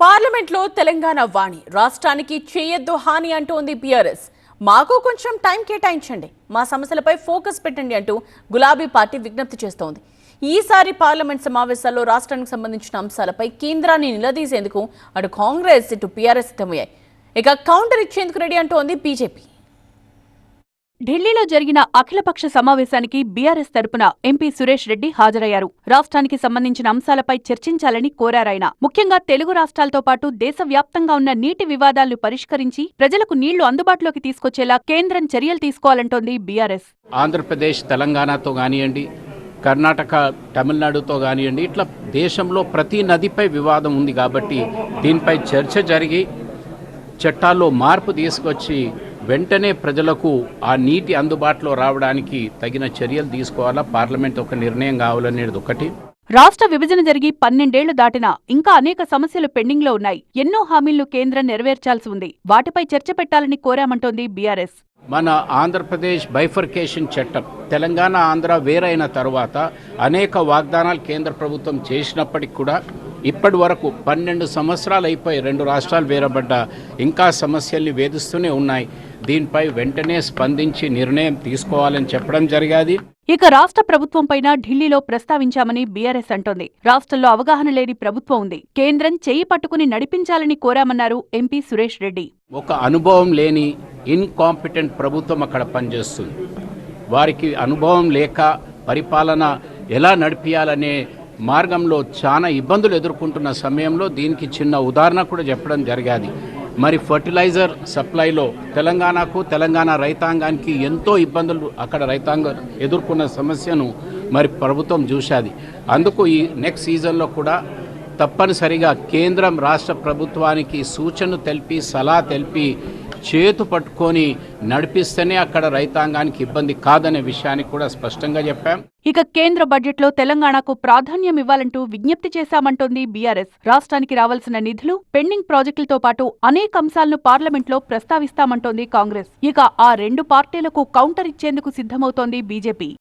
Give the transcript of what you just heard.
పార్లమెంట్లో తెలంగాణ వాణి. రాష్ట్రానికి చేయొద్దు హాని అంటోంది బీఆర్ఎస్. మాకు కొంచెం టైం కేటాయించండి. మా సమస్యలపై ఫోకస్ పెట్టండి అంటూ గులాబీ పార్టీ విజ్ఞప్తి చేస్తోంది. ఈసారి పార్లమెంట్ సమావేశాల్లో రాష్ట్రానికి సంబంధించిన అంశాలపై కేంద్రాన్ని నిలదీసేందుకు అటు కాంగ్రెస్ ఇటు బీఆర్ఎస్ సిద్ధమయ్యాయి. ఇక కౌంటర్ ఇచ్చేందుకు రెడీ అంటోంది బీజేపీ. ఢిల్లీలో జరిగిన అఖిలపక్ష సమావేశానికి బీఆర్ఎస్ తరపున ఎంపీ సురేష్ రెడ్డి హాజరయ్యారు. రాష్ట్రానికి సంబంధించిన అంశాలపై చర్చించాలని కోరారాయన ముఖ్యంగా తెలుగు రాష్ట్రాలతో పాటు దేశవ్యాప్తంగా ఉన్న నీటి వివాదాలను పరిష్కరించి ప్రజలకు నీళ్ళు అందుబాటులోకి తీసుకొచ్చేలా కేంద్రం చర్యలు తీసుకోవాలంటోంది బీఆర్ఎస్. ఆంధ్రప్రదేశ్ తెలంగాణతో కానివ్వండి కర్ణాటక తమిళనాడుతో కానివ్వండి ఇట్లా దేశంలో ప్రతి నదిపై వివాదం ఉంది కాబట్టి దీనిపై చర్చ జరిగి చట్టాల్లో మార్పు తీసుకొచ్చి వెంటనే ప్రజలకు ఆ నీటి అందుబాటులో రావడానికి తగిన చర్యలు తీసుకోవాలా? పార్లమెంట్ ఒక నిర్ణయం కావాలనేది ఒకటి. రాష్ట్ర విభజన జరిగి పన్నెండేళ్ళు దాటినా ఇంకా అనేక సమస్యలు పెండింగ్లో ఉన్నాయి. ఎన్నో హామీలను కేంద్రం నెరవేర్చాల్సి ఉంది. వాటిపై చర్చ పెట్టాలని కోరామంటోంది బీఆర్ఎస్. మన ఆంధ్రప్రదేశ్ బైఫర్కేషన్ చట్టం తెలంగాణ ఆంధ్ర వేరైన తర్వాత అనేక వాగ్దానాలు కేంద్ర ప్రభుత్వం చేసినప్పటికి కూడా ఇప్పటి వరకు పన్నెండు సంవత్సరాలు అయిపోయి రెండు రాష్ట్రాలు వేరబడ్డ ఇంకా సమస్యల్ని వేధిస్తూనే ఉన్నాయి. దీనిపై వెంటనే స్పందించి నిర్ణయం తీసుకోవాలని చెప్పడం జరిగాది. ఇక రాష్ట్ర ప్రభుత్వంపైన ఢిల్లీలో ప్రస్తావించామని బీఆర్ఎస్ అంటోంది. రాష్ట్రంలో అవగాహన లేని ప్రభుత్వం ఉంది. కేంద్రం చేయి పట్టుకుని నడిపించాలని కోరామన్నారు ఎంపీ సురేష్ రెడ్డి. ఒక అనుభవం లేని ఇన్కాంపిటెంట్ ప్రభుత్వం అక్కడ పనిచేస్తుంది. వారికి అనుభవం లేక పరిపాలన ఎలా నడిపించాలనే మార్గంలో చాలా ఇబ్బందులు ఎదుర్కొంటున్న సమయంలో దీనికి చిన్న ఉదాహరణ కూడా చెప్పడం జరిగాది. మరి ఫర్టిలైజర్ సప్లైలో తెలంగాణకు తెలంగాణ రైతాంగానికి ఎంతో ఇబ్బందులు అక్కడ రైతాంగం ఎదుర్కొన్న సమస్యను మరి ప్రభుత్వం చూశాది. అందుకు ఈ నెక్స్ట్ సీజన్లో కూడా తప్పనిసరిగా కేంద్రం రాష్ట్ర ప్రభుత్వానికి సూచనలు తెలిపి సలహా తెలిపి చేతు పట్టుకొని నడిపిస్తేనే అక్కడ రైతాంగానికి ఇబ్బంది కాదనే విషయాన్ని కూడా స్పష్టంగా చెప్పాం. ఇక కేంద్ర బడ్జెట్లో తెలంగాణకు ప్రాధాన్యం ఇవ్వాలంటూ విజ్ఞప్తి చేశామంటోంది బీఆర్ఎస్. రాష్ట్రానికి రావాల్సిన నిధులు పెండింగ్ ప్రాజెక్టులతో పాటు అనేక అంశాలను పార్లమెంట్లో ప్రస్తావిస్తామంటోంది కాంగ్రెస్. ఇక ఆ రెండు పార్టీలకు కౌంటర్ ఇచ్చేందుకు సిద్ధమవుతోంది బీజేపీ.